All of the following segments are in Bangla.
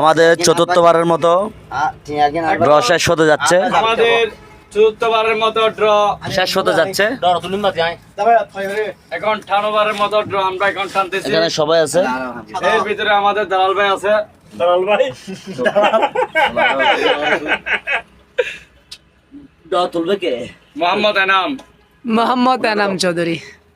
আমাদের চতুর্থবারের মতো ড্র শেষ হতে যাচ্ছে। আমাদের চতুর্থবারের মতো ড্র শেষ হতে যাচ্ছে। এখন ঠানোবারের মতো ড্র আমরা এখন টানতেছি। এখানে সবাই আছে? এর ভিতরে আমাদের দালাল ভাই আছে। ড্র তুলবে কে? মোহাম্মদ এনাম। মোহাম্মদ এনাম চৌধুরী।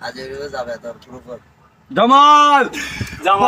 লাইট দিও তোর বড়া জামাল! জামাল!